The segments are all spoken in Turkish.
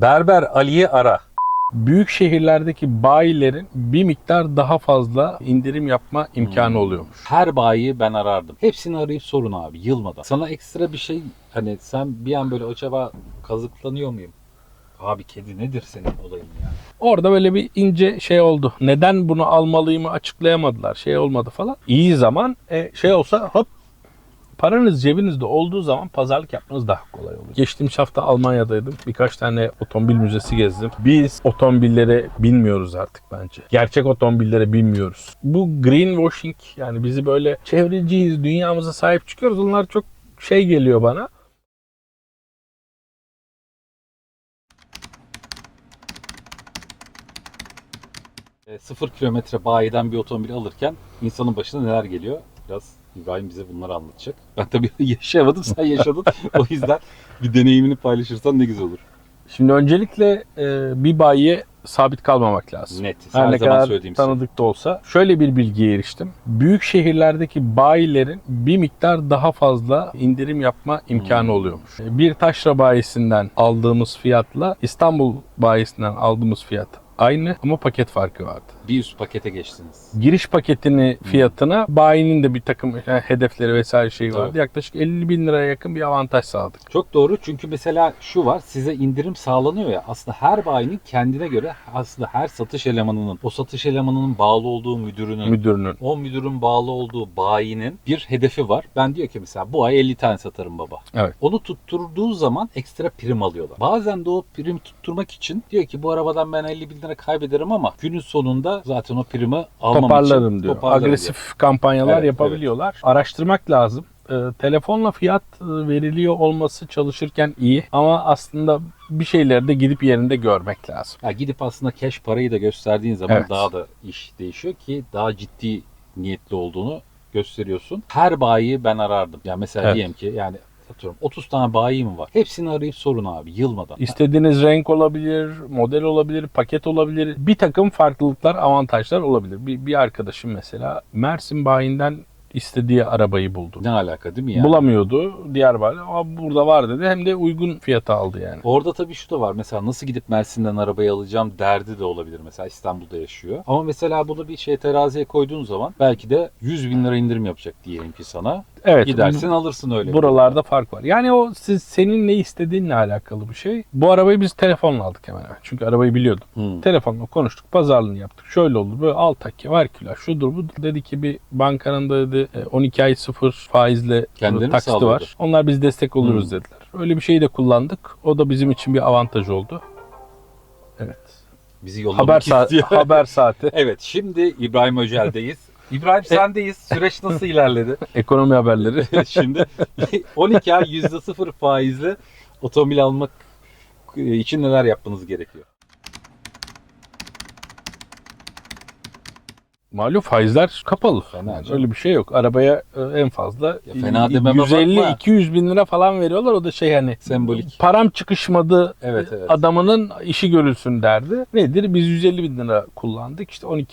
Berber Ali'yi ara. Büyük şehirlerdeki bayilerin bir miktar daha fazla indirim yapma imkanı oluyormuş. Her bayiyi ben arardım. Hepsini arayıp sorun abi yılmadan. Sana ekstra bir şey hani sen bir an böyle acaba kazıklanıyor muyum? Abi kedi nedir senin olayın ya? Orada böyle bir ince şey oldu. Neden bunu almalıyımı açıklayamadılar. Şey olmadı falan. İyi zaman e, şey olsa hop paranız cebinizde olduğu zaman pazarlık yapmanız daha kolay olur. Geçtiğimiz hafta Almanya'daydım. Birkaç tane otomobil müzesi gezdim. Biz otomobilleri bilmiyoruz artık bence. Gerçek otomobilleri bilmiyoruz. Bu greenwashing yani bizi böyle çevreciyiz, dünyamıza sahip çıkıyoruz. Onlar çok şey geliyor bana. E, sıfır kilometre bayiden bir otomobil alırken insanın başına neler geliyor? Biraz İbrahim bize bunları anlatacak. Ben tabii yaşayamadım sen yaşadın. o yüzden bir deneyimini paylaşırsan ne güzel olur. Şimdi öncelikle e, bir bayiye sabit kalmamak lazım. Net. Her Her ne zaman kadar şey. tanıdık da olsa. Şöyle bir bilgiye eriştim. Büyük şehirlerdeki bayilerin bir miktar daha fazla indirim yapma imkanı Hmm. oluyormuş. Bir taşra bayisinden aldığımız fiyatla İstanbul bayisinden aldığımız fiyat aynı ama paket farkı vardı. Bir üst pakete geçtiniz. Giriş paketini fiyatına bayinin de bir takım e, hedefleri vesaire Tabii. vardı. Yaklaşık 50 bin liraya yakın bir avantaj sağladık. Çok doğru çünkü mesela şu var size indirim sağlanıyor ya aslında her bayinin kendine göre aslında her satış elemanının o satış elemanının bağlı olduğu müdürünün Müdürünün. o müdürün bağlı olduğu bayinin bir hedefi var. Ben diyor ki mesela bu ay 50 tane satarım baba. Evet. Onu tutturduğu zaman ekstra prim alıyorlar. Bazen de o prim tutturmak için diyor ki bu arabadan ben 50 bin lira kaybederim ama günün sonunda zaten o primi almam toparlarım için diyor. toparlarım Agresif kampanyalar Evet, yapabiliyorlar. Araştırmak lazım. Ee, telefonla fiyat e, veriliyor olması çalışırken iyi ama aslında bir şeyleri de gidip yerinde görmek lazım. Ya gidip aslında cash parayı da gösterdiğin zaman Evet. daha da iş değişiyor ki daha ciddi niyetli olduğunu gösteriyorsun. Her bayiyi ben arardım. Ya mesela Evet. diyelim ki yani atıyorum 30 tane bayi mi var? Hepsini arayıp sorun abi yılmadan. İstediğiniz renk olabilir, model olabilir, paket olabilir. Bir takım farklılıklar, avantajlar olabilir. Bir, bir arkadaşım mesela Mersin bayinden istediği arabayı buldu. Ne alaka değil mi yani? Bulamıyordu diğer bayi. Ama burada var dedi. Hem de uygun fiyata aldı yani. Orada tabii şu da var. Mesela nasıl gidip Mersin'den arabayı alacağım derdi de olabilir. Mesela İstanbul'da yaşıyor. Ama mesela bunu bir şey teraziye koyduğun zaman belki de 100 bin lira indirim yapacak diyelim ki sana. Evet. Gidersin alırsın öyle. Buralarda fark var. Yani o siz senin ne istediğinle alakalı bir şey. Bu arabayı biz telefonla aldık hemen hemen. Çünkü arabayı biliyordum. Hmm. Telefonla konuştuk, pazarlığını yaptık. Şöyle oldu, böyle al takya, var kilo, şudur bu. Dedi ki bir bankanın da dedi e, 12 ay sıfır faizle Kendileri mi taksiti sağlıyordu? var. Onlar biz destek oluruz Hmm. dediler. Öyle bir şeyi de kullandık. O da bizim için bir avantaj oldu. Evet. Bizi yollamak Haber istiyor. haber saati. Evet şimdi İbrahim Öcel'deyiz. İbrahim sendeyiz. Süreç nasıl ilerledi? Ekonomi haberleri. şimdi 12 ay %0 faizle otomobil almak için neler yapmanız gerekiyor? Malum faizler kapalı. Fena canım. öyle bir şey yok. Arabaya e, en fazla Ya fena dememe bakma. 150-200 bin lira falan veriyorlar. O da şey hani Sembolik. param çıkışmadı Evet, evet. adamının işi görülsün derdi. Nedir? Biz 150 bin lira kullandık. İşte 12,5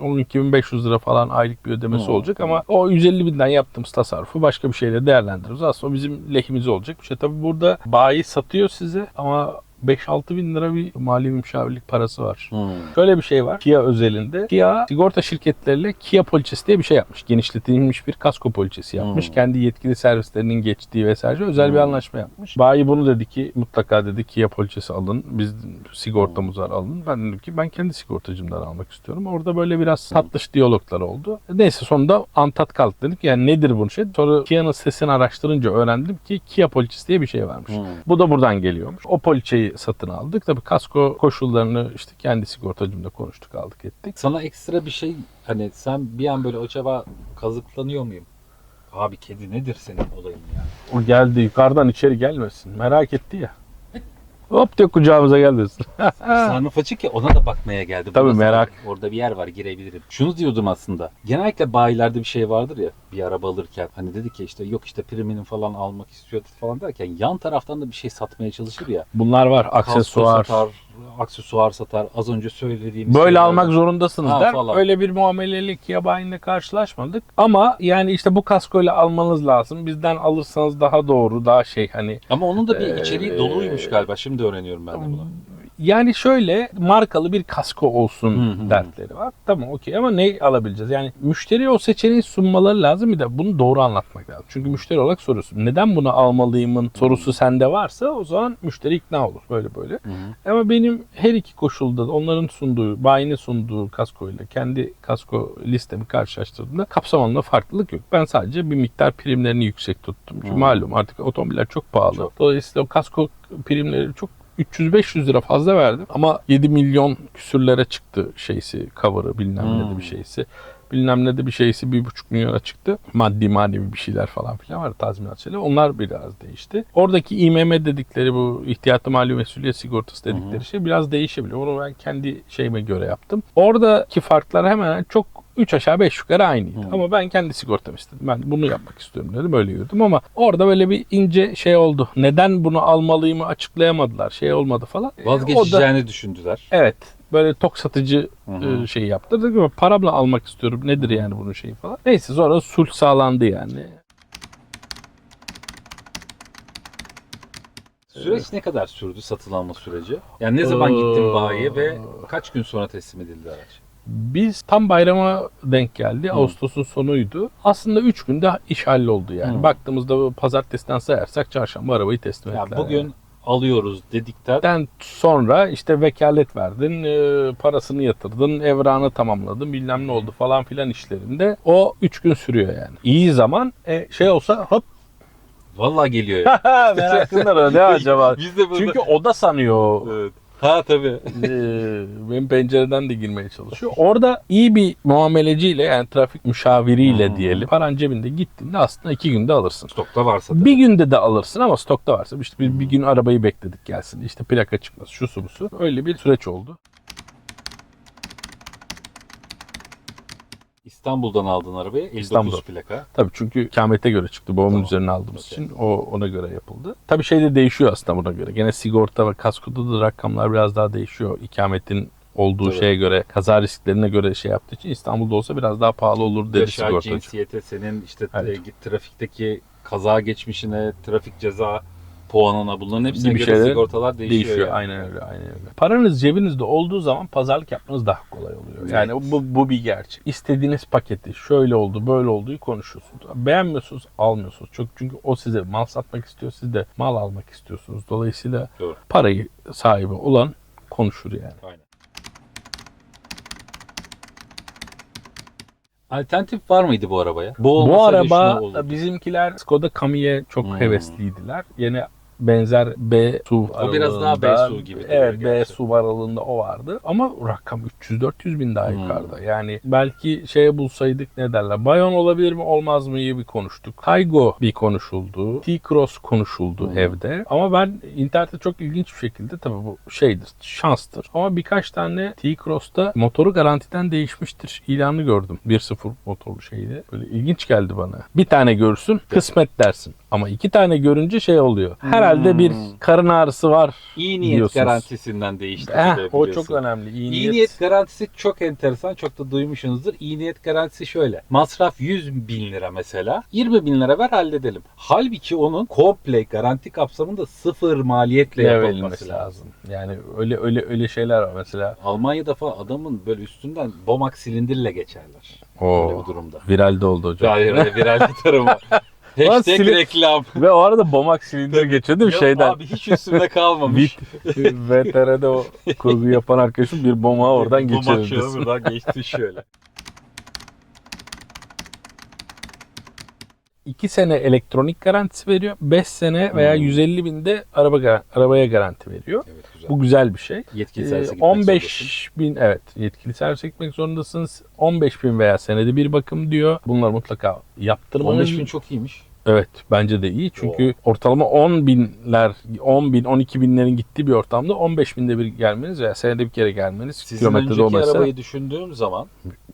12.500 lira falan aylık bir ödemesi Hı, olacak ama o 150 binden yaptığımız tasarrufu başka bir şeyle değerlendiririz. Aslında bizim lehimize olacak bir şey. Tabii burada bayi satıyor size ama 5-6 bin lira bir mali müşavirlik parası var. Hmm. Şöyle bir şey var Kia özelinde. Kia sigorta şirketleriyle Kia poliçesi diye bir şey yapmış. Genişletilmiş bir kasko poliçesi yapmış. Hmm. Kendi yetkili servislerinin geçtiği vesaire özel bir Hmm. anlaşma yapmış. Bayi bunu dedi ki mutlaka dedi Kia poliçesi alın. Biz sigortamız var alın. Ben dedim ki ben kendi sigortacımdan almak istiyorum. Orada böyle biraz tatlış diyaloglar oldu. Neyse sonunda antat kalk dedik. Yani nedir bu şey? Sonra Kia'nın sitesini araştırınca öğrendim ki Kia poliçesi diye bir şey varmış. Hmm. Bu da buradan geliyormuş. O poliçeyi satın aldık. Tabii kasko koşullarını işte kendi sigortacımla konuştuk aldık ettik. Sana ekstra bir şey hani sen bir an böyle acaba kazıklanıyor muyum? Abi kedi nedir senin olayın ya? O geldi yukarıdan içeri gelmesin. Merak etti ya. Hop diyor kucağımıza gel desin. Sarnıf açık ya ona da bakmaya geldim. Tabii, Burası merak. bak, Orada bir yer var girebilirim. Şunu diyordum aslında. Genellikle bayilerde bir şey vardır ya bir araba alırken. Hani dedi ki işte yok işte primini falan almak istiyor falan derken yan taraftan da bir şey satmaya çalışır ya. Bunlar var. Kasko Aksesuar. satar, aksesuar satar. Az önce söylediğimiz Böyle şeyler- almak zorundasınız Ha, der. falan. Öyle bir muamelelik yabayinde karşılaşmadık. Ama yani işte bu kaskoyla almanız lazım. Bizden alırsanız daha doğru, daha şey hani Ama onun da bir Ee, içeriği doluymuş galiba. Şimdi öğreniyorum ben de bunu. Yani şöyle markalı bir kasko olsun Hı hı. dertleri var. Tamam okey ama ne alabileceğiz? Yani müşteriye o seçeneği sunmaları lazım bir de bunu doğru anlatmak lazım. Çünkü müşteri olarak soruyorsun. Neden bunu almalıyımın sorusu sende varsa o zaman müşteri ikna olur böyle böyle. Hı hı. Ama benim her iki koşulda da onların sunduğu, bayinin sunduğu kaskoyla kendi kasko listemi karşılaştırdığımda kapsam alanında farklılık yok. Ben sadece bir miktar primlerini yüksek tuttum. Çünkü malum artık otomobiller çok pahalı. Çok. Dolayısıyla o kasko primleri çok 300-500 lira fazla verdim. Ama 7 milyon küsürlere çıktı şeysi, cover'ı bilmem ne de Hmm. bir şeysi. Bilmem ne de bir şeysi 1,5 milyona çıktı. Maddi manevi bir şeyler falan filan var tazminat şeyler. Onlar biraz değişti. Oradaki İMM dedikleri bu ihtiyatı mali mesuliyet sigortası dedikleri Hı hı. şey biraz değişebiliyor. Onu ben kendi şeyime göre yaptım. Oradaki farklar hemen çok 3 aşağı 5 yukarı aynıydı. Hı. Ama ben kendi sigortamı istedim. Ben bunu yapmak istiyorum dedim. Öyle yürüdüm ama orada böyle bir ince şey oldu. Neden bunu almalıyımı açıklayamadılar. Şey olmadı falan. O da- Vazgeçeceğini düşündüler. Evet. Böyle tok satıcı Hı hı. e, şey yaptı. Dedim ki paramla almak istiyorum. Nedir yani bunun şeyi falan. Neyse sonra sulh sağlandı yani. Süreç ne kadar sürdü satın alma süreci? Yani ne zaman gittin bayiye ve kaç gün sonra teslim edildi araç? Biz tam bayrama denk geldi. Ağustos'un sonuydu. Aslında 3 günde iş halloldu yani. Hı. Baktığımızda bu pazartesiden sayarsak çarşamba arabayı teslim Ya ettiler. bugün yani. alıyoruz dedikten Den sonra işte vekalet verdin, e, parasını yatırdın, evrağını tamamladın, bilmem ne oldu falan filan işlerinde. O 3 gün sürüyor yani. İyi zaman e, şey olsa hop vallahi geliyor ya. meraklılar o ne acaba? Biz de burada... Çünkü o da sanıyor Evet. Ha tabii. Ee, benim pencereden de girmeye çalışıyor. Orada iyi bir muameleciyle yani trafik müşaviriyle Hmm. diyelim. Paran cebinde gittiğinde aslında iki günde alırsın. Stokta varsa tabii. Bir günde de alırsın ama stokta varsa işte bir, bir gün arabayı bekledik gelsin. İşte plaka çıkması şu su bu su. Öyle bir süreç oldu. İstanbul'dan aldın arabayı. 59 İstanbul. plaka. Tabii çünkü kamete göre çıktı. Babamın Tamam. üzerine aldığımız Okey. için o ona göre yapıldı. Tabii şey de değişiyor aslında buna göre. Gene sigorta ve kaskoda da rakamlar biraz daha değişiyor. İkametin olduğu Tabii. şeye göre, kaza risklerine göre şey yaptığı için İstanbul'da olsa biraz daha pahalı olur dedi sigortacı. cinsiyete, senin işte Evet. e, trafikteki kaza geçmişine, trafik ceza puanına bunların hepsine Gibi göre şeyler sigortalar değişiyor. Değişiyor. yani. Aynen öyle. Aynen öyle. Paranız cebinizde olduğu zaman pazarlık yapmanız daha kolay oluyor. Yani Evet. bu, bu bir gerçek. İstediğiniz paketi şöyle oldu, böyle olduğu konuşuyorsunuz. Beğenmiyorsunuz, almıyorsunuz. Çok çünkü o size mal satmak istiyor, siz de mal almak istiyorsunuz. Dolayısıyla Doğru. parayı sahibi olan konuşur yani. Aynen. Alternatif var mıydı bu arabaya? Bu, Bu araba bizimkiler Skoda Kami'ye çok Hmm. hevesliydiler. Yine benzer B SUV O biraz daha B SUV gibi Evet B. SUV aralığında o vardı. Ama rakam 300-400 bin daha Hmm. yukarıda. Yani belki şeye bulsaydık ne derler. Bayon olabilir mi olmaz mı iyi bir konuştuk. Taygo bir konuşuldu. T-Cross konuşuldu Hmm. evde. Ama ben internette çok ilginç bir şekilde tabii bu şeydir şanstır. Ama birkaç tane T-Cross'ta motoru garantiden değişmiştir ilanı gördüm. 1.0 motorlu şeydi. Böyle ilginç geldi bana. Bir tane görürsün kısmet dersin. Ama iki tane görünce şey oluyor. Herhalde bir Hmm. karın ağrısı var İyi niyet diyorsunuz. garantisinden değişti. Bir de o çok önemli. İyi, İyi niyet. niyet garantisi çok enteresan. Çok da duymuşsunuzdur. İyi niyet garantisi şöyle. Masraf 100 bin lira mesela. 20 bin lira ver halledelim. Halbuki onun komple garanti kapsamında sıfır maliyetle yapılması lazım. lazım. Yani öyle öyle öyle şeyler var mesela. Almanya'da falan adamın böyle üstünden bomak silindirle geçerler. O Böyle bir durumda. viralde oldu hocam. Hayır hayır viral Hashtag silin- reklam. Ve o arada bomak silindir geçiyor değil mi Yok şeyden? Abi hiç üstümde kalmamış. Bit VTR'de o kurgu yapan arkadaşım bir bomağı oradan Bomak geçirdi. şöyle buradan geçti şöyle. 2 sene elektronik garantisi veriyor. 5 sene veya Hmm. 150 binde araba gar- arabaya garanti veriyor. Evet güzel. Bu güzel bir şey. Yetkili servise gitmek zorundasın. 15 bin evet yetkili servise gitmek zorundasınız. 15 bin veya senede bir bakım diyor. Bunlar mutlaka yaptırmanız 15 bin çok iyiymiş. Evet bence de iyi çünkü ortalama 10 binler 10 bin 12 binlerin gittiği bir ortamda 15 binde bir gelmeniz veya senede bir kere gelmeniz Sizin kilometrede önceki olmasa arabayı düşündüğüm zaman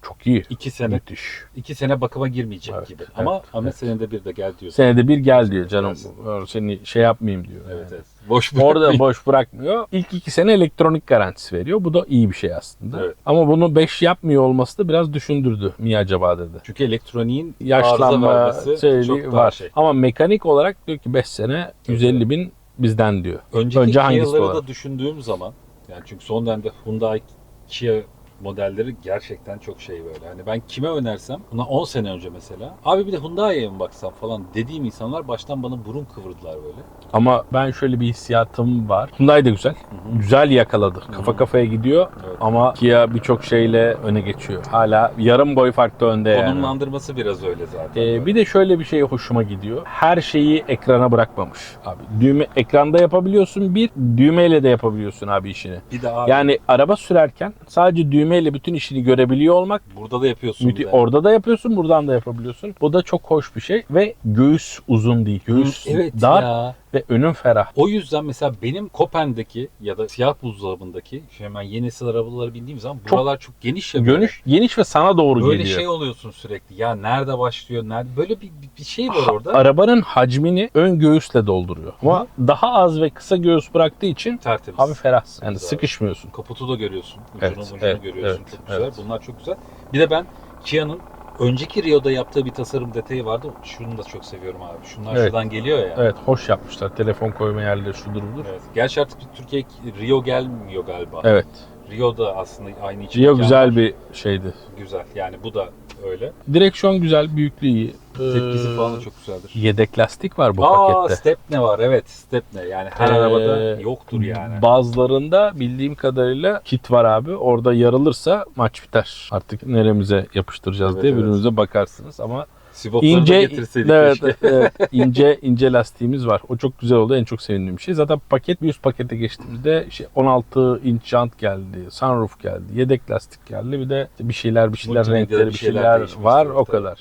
çok iyi. 2 sene Müthiş. 2 sene bakıma girmeyecek Evet, gibi. evet, Ama evet. senede bir de gel diyorsun. Senede bir gel diyor canım. Gelsin. Seni şey yapmayayım diyor. Evet Yani. evet. Boş Orada boş bırakmıyor. İlk iki sene elektronik garantisi veriyor. Bu da iyi bir şey aslında. Evet. Ama bunu 5 yapmıyor olması da biraz düşündürdü. Mi acaba dedi. Çünkü elektroniğin Yaşlanma daha var. şey. Ama mekanik olarak diyor ki 5 sene 150 bin bizden diyor. Önceki Önce hangisi da düşündüğüm zaman yani çünkü son dönemde Hyundai Kia modelleri gerçekten çok şey böyle. Hani ben kime önersem buna 10 sene önce mesela abi bir de Hyundai'ye mi baksam falan dediğim insanlar baştan bana burun kıvırdılar böyle. Ama ben şöyle bir hissiyatım var. Hyundai de güzel. Güzel yakaladı. Kafa kafaya gidiyor. Evet. Ama Kia birçok şeyle öne geçiyor. Hala yarım boy farkta önde yani. Konumlandırması biraz öyle zaten. Ee, bir de şöyle bir şey hoşuma gidiyor. Her şeyi ekrana bırakmamış abi. Düğme ekranda yapabiliyorsun bir, düğmeyle de yapabiliyorsun abi işini. bir de abi Yani araba sürerken sadece düğmeyle bütün işini görebiliyor olmak burada da yapıyorsun. de. Orada da yapıyorsun, buradan da yapabiliyorsun. Bu da çok hoş bir şey ve göğüs uzun değil. Göğüs evet dar ya. Ve önün ferah. O yüzden mesela benim Kopen'deki ya da siyah buzdolabındaki hemen yeni nesil arabalara bindiğim zaman Çok buralar çok geniş ya. böyle. Geniş, geniş ve sana doğru Böyle geliyor. şey oluyorsun sürekli. Ya nerede başlıyor? Nerede? Böyle bir, bir şey var Ha- orada. Arabanın hacmini ön göğüsle dolduruyor. Ama daha az ve kısa göğüs bıraktığı için Tertemiz. abi ferahsın. Yani Güzel. sıkışmıyorsun. Kaputu da görüyorsun. Ucunu Evet, ucunu evet, görüyorsun. evet, çok güzel. evet. Bunlar çok güzel. Bir de ben Kia'nın önceki Rio'da yaptığı bir tasarım detayı vardı. Şunu da çok seviyorum abi. Şunlar Evet. şuradan geliyor ya. Evet hoş yapmışlar. Telefon koyma yerleri şudur budur. Evet. Gerçi artık Türkiye Rio gelmiyor galiba. Evet. Rio da aslında aynı için. Rio güzel bir şeydi. Güzel. Yani bu da öyle. Direksiyon güzel, büyüklüğü iyi. Tepkisi Ee, falan da çok güzeldir. Yedek lastik var bu Aa pakette. Stepne var evet Stepne. Yani her Ee, arabada yoktur yani. Bazılarında bildiğim kadarıyla kit var abi. Orada yarılırsa maç biter. Artık neremize yapıştıracağız Evet, diye evet. birbirimize bakarsınız ama Sivopları ince getirseydik evet, keşke. evet, ince ince lastiğimiz var. O çok güzel oldu. En çok sevindiğim şey. Zaten paket bir üst pakete geçtiğimizde şey 16 inç jant geldi, sunroof geldi, yedek lastik geldi. Bir de bir şeyler bir şeyler Multimedyada renkleri bir şeyler, değişmiştir. var o kadar.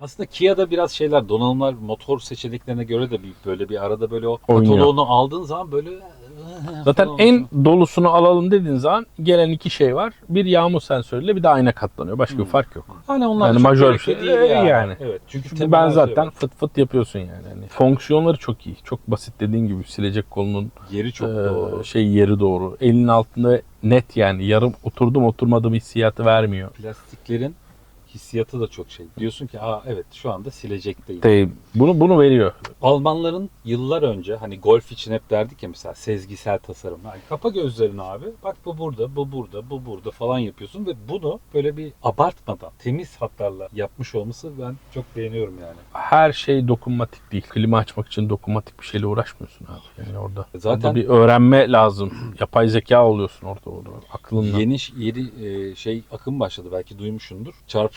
Aslında Kia'da biraz şeyler donanımlar motor seçeneklerine göre de bir böyle bir arada böyle o Oynuyor. kataloğunu aldığın zaman böyle Zaten en dolusunu alalım dediğin zaman gelen iki şey var. Bir yağmur sensörüyle bir de ayna katlanıyor. Başka bir Hmm. fark yok. hani onlar yani çok majör bir şey. değil yani. Ee, yani. Evet. Çünkü, Çünkü ben zaten var. fıt fıt yapıyorsun yani. Hani fonksiyonları çok iyi. Çok basit dediğin gibi silecek kolunun yeri çok e, doğru. şey yeri doğru. Elinin altında net yani yarım oturdum oturmadım hissiyatı vermiyor. Plastiklerin hissiyatı da çok şey. Diyorsun ki aa evet şu anda silecekteyim. De, bunu bunu veriyor. Almanların yıllar önce hani golf için hep derdik ya mesela sezgisel tasarım. Yani kapa gözlerini abi. Bak bu burada, bu burada, bu burada falan yapıyorsun ve bunu böyle bir abartmadan temiz hatlarla yapmış olması ben çok beğeniyorum yani. Her şey dokunmatik değil. Klima açmak için dokunmatik bir şeyle uğraşmıyorsun abi. Yani orada. Zaten- Orada bir öğrenme lazım. Yapay zeka oluyorsun orada orada. Aklınla. Yeni yeni e, şey akım başladı belki duymuşsundur.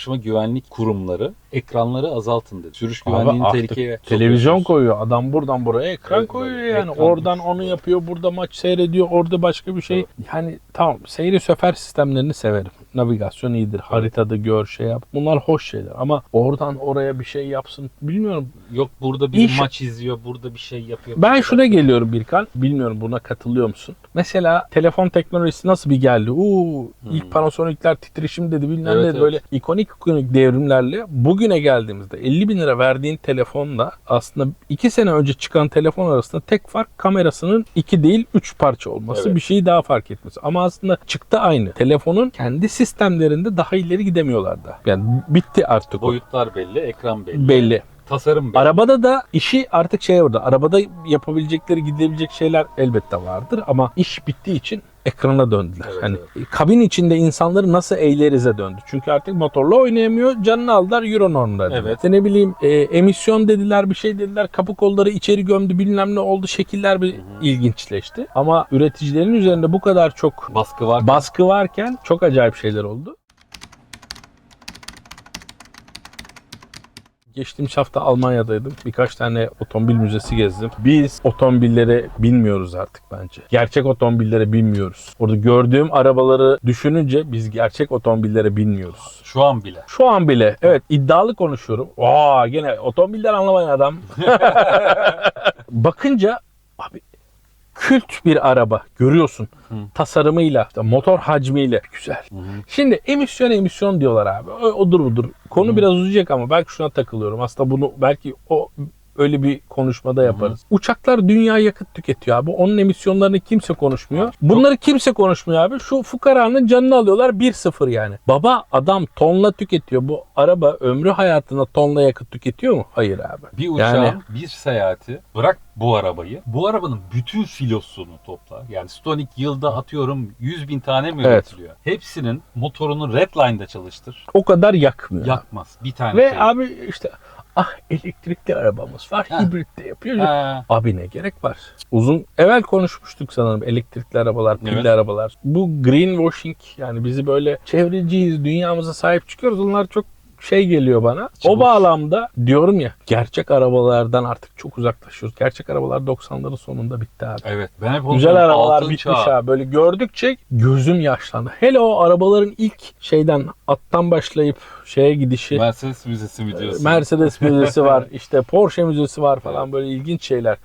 Çarpışma güvenlik kurumları ekranları azaltın dedi. Sürüş Abi güvenliğini artık tehlikeye Televizyon sokuyorsunuz. koyuyor. Adam buradan buraya ekran Evet, koyuyor böyle yani. ekran Oradan düşüyor. onu yapıyor. Burada maç seyrediyor. Orada başka bir şey. Yani tamam seyri söfer sistemlerini severim. Navigasyon iyidir. Haritada gör şey yap. Bunlar hoş şeyler. Ama oradan oraya bir şey yapsın. Bilmiyorum. Yok burada bir İş- maç izliyor, burada bir şey yapıyor. Ben şuna geliyorum Birkan. Bilmiyorum buna katılıyor musun? Mesela telefon teknolojisi nasıl bir geldi? Uuu ilk Panasonic'ler titreşim dedi bilmem Hmm. Evet, ne dedi. evet. Böyle ikonik ikonik devrimlerle bugüne geldiğimizde 50 bin lira verdiğin telefonla aslında 2 sene önce çıkan telefon arasında tek fark kamerasının 2 değil 3 parça olması. Evet. Bir şeyi daha fark etmesi. Ama aslında çıktı aynı. Telefonun kendi sistemlerinde daha ileri gidemiyorlar da. Yani bitti artık o. Boyutlar belli, ekran belli. Belli. Tasarım belli. Arabada da işi artık şey orada. Arabada yapabilecekleri gidebilecek şeyler elbette vardır ama iş bittiği için ekrana döndüler. Evet, hani kabin içinde insanları nasıl eğlerize döndü. Çünkü artık motorla oynayamıyor. Canını aldılar Euro dediler. Evet. İşte ne bileyim e, emisyon dediler bir şey dediler. Kapı kolları içeri gömdü bilmem ne oldu. Şekiller bir ilginçleşti. Ama üreticilerin üzerinde bu kadar çok baskı var. baskı varken çok acayip şeyler oldu. Geçtiğimiz hafta Almanya'daydım. Birkaç tane otomobil müzesi gezdim. Biz otomobilleri bilmiyoruz artık bence. Gerçek otomobillere bilmiyoruz. Orada gördüğüm arabaları düşününce biz gerçek otomobillere bilmiyoruz. Şu an bile. Şu an bile evet iddialı konuşuyorum. Aa gene otomobilden anlamayan adam. Bakınca abi kült bir araba görüyorsun. Hı. Tasarımıyla, motor hacmiyle güzel. Hı hı. Şimdi emisyon emisyon diyorlar abi. O, odur budur. Konu biraz uzayacak ama belki şuna takılıyorum. Aslında bunu belki o öyle bir konuşmada yaparız. Uçaklar dünya yakıt tüketiyor abi. Onun emisyonlarını kimse konuşmuyor. Bunları kimse konuşmuyor abi. Şu fukaranın canını alıyorlar 1-0 yani. Baba adam tonla tüketiyor. Bu araba ömrü hayatında tonla yakıt tüketiyor mu? Hayır abi. Bir uçağın, Yani- bir seyahati bırak bu arabayı. Bu arabanın bütün filosunu topla. Yani Stonic yılda atıyorum 100 bin tane mi Evet. üretiliyor? Hepsinin motorunu redline'da çalıştır. O kadar yakmıyor. Yakmaz. Bir tane Ve şey. abi işte ah elektrikli arabamız var. Ha. Hibrit de yapıyor. Ha, Abi ne gerek var? Uzun evvel konuşmuştuk sanırım elektrikli arabalar, pilli Evet. arabalar. Bu greenwashing yani bizi böyle çevreciyiz, dünyamıza sahip çıkıyoruz. Onlar çok şey geliyor bana. Çabuş. O bağlamda diyorum ya gerçek arabalardan artık çok uzaklaşıyoruz. Gerçek arabalar 90'ların sonunda bitti abi. evet. Ben hep Güzel arabalar bitmiş çağ. ha. Böyle gördükçe gözüm yaşlandı. Hele o arabaların ilk şeyden attan başlayıp şeye gidişi. Mercedes Müzesi mi diyorsun? Mercedes müzesi var, işte Porsche müzesi var falan böyle ilginç şeyler.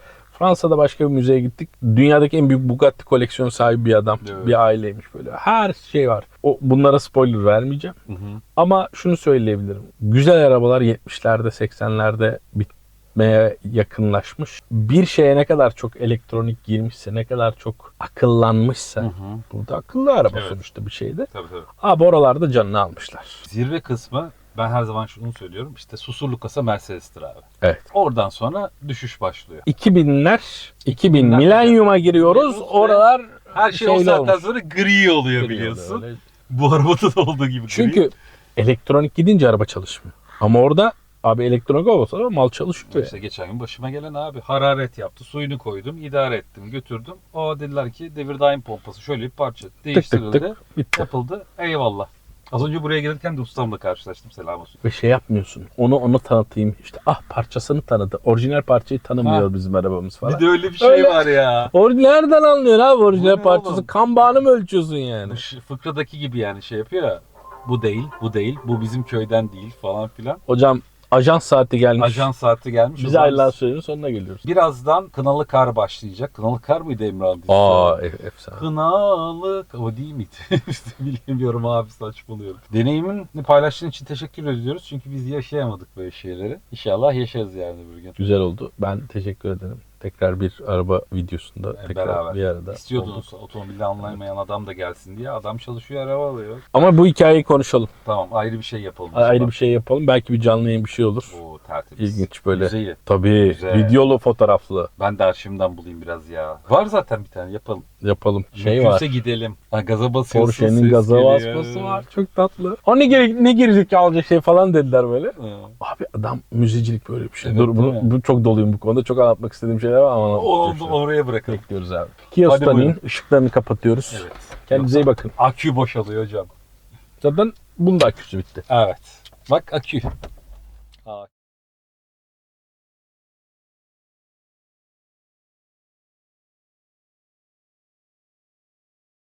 Fransa'da başka bir müzeye gittik. Dünyadaki en büyük Bugatti koleksiyonu sahibi bir adam, Evet. bir aileymiş böyle. Her şey var. O bunlara spoiler vermeyeceğim. Hı hı. Ama şunu söyleyebilirim. Güzel arabalar 70'lerde, 80'lerde bitmeye yakınlaşmış. Bir şeye ne kadar çok elektronik girmişse, ne kadar çok akıllanmışsa, Hı hı. burada akıllı araba Evet. sonuçta bir şeydi. Tabii tabii. Abi oralarda canını almışlar. Zirve kısmı ben her zaman şunu söylüyorum. İşte susurluk kasa Mercedes'tir abi. Evet. Oradan sonra düşüş başlıyor. 2000'ler, 2000 2000'ler milenyuma giriyoruz. Giriyoruz ve Oralar Her şey o şeyli saatten olmuş. sonra gri oluyor biliyorsun. Bu arabada da olduğu gibi gri. Çünkü elektronik gidince araba çalışmıyor. Ama orada abi elektronik olmasa da mal çalışıyor. İşte geçen gün başıma gelen abi hararet yaptı. Suyunu koydum, idare ettim, götürdüm. O dediler ki devir daim pompası şöyle bir parça Tık değiştirildi. tık tık bitti. Yapıldı. Eyvallah. Az önce buraya gelirken de ustamla karşılaştım. Selam olsun. Ve şey yapmıyorsun. Onu onu tanıtayım. İşte ah parçasını tanıdı. Orijinal parçayı tanımıyor Ha. bizim arabamız falan. Bir de öyle bir şey Öyle. var ya. Orijinal nereden anlıyorsun abi Bu orijinal ne parçası? oğlum? Kan bağını mı ölçüyorsun yani? Bu fıkradaki gibi yani şey yapıyor ya. Bu değil, bu değil, bu bizim köyden değil falan filan. Hocam ajans saati gelmiş. Ajan saati gelmiş. Bize ayrılan sürenin sonuna geliyoruz. Birazdan Kınalı Kar başlayacak. Kınalı Kar mıydı Emrah'ın dizisi? Aa e- efsane. Kınalı o değil miydi? İşte Bilmiyorum abi saçmalıyorum. Deneyimini paylaştığın için teşekkür ediyoruz. Çünkü biz yaşayamadık böyle şeyleri. İnşallah yaşarız yani bir gün. Güzel oldu. Ben teşekkür ederim. Tekrar bir araba videosunda Hep tekrar beraber. bir arada. olduk. İstiyordunuz otomobilde anlayamayan adam da gelsin diye. Adam çalışıyor araba alıyor. Ama bu hikayeyi konuşalım. Tamam ayrı bir şey yapalım. Ayrı bir şey yapalım. Belki bir canlı yayın bir şey olur. Oo tertemiz. İlginç böyle. Müzeyi. Tabii. Güzel. Videolu fotoğraflı Ben de arşivimden bulayım biraz ya. Var zaten bir tane yapalım. yapalım. Şey Mümkünse var. gidelim. Ha, gaza basıyorsun. Porsche'nin gaza geliyor. basması var. Çok tatlı. O ne, gerek, ne gerizekalı alacak şey falan dediler böyle. Ha. Abi adam müzecilik böyle bir şey. Evet, Dur bunu, bu çok doluyum bu konuda. Çok anlatmak istediğim şeyler var ama Onu oraya bırakalım. Bekliyoruz abi. Stani'nin buyurun. ışıklarını kapatıyoruz. Evet. Kendinize iyi bakın. Akü boşalıyor hocam. Zaten bunun da aküsü bitti. Evet. Bak akü.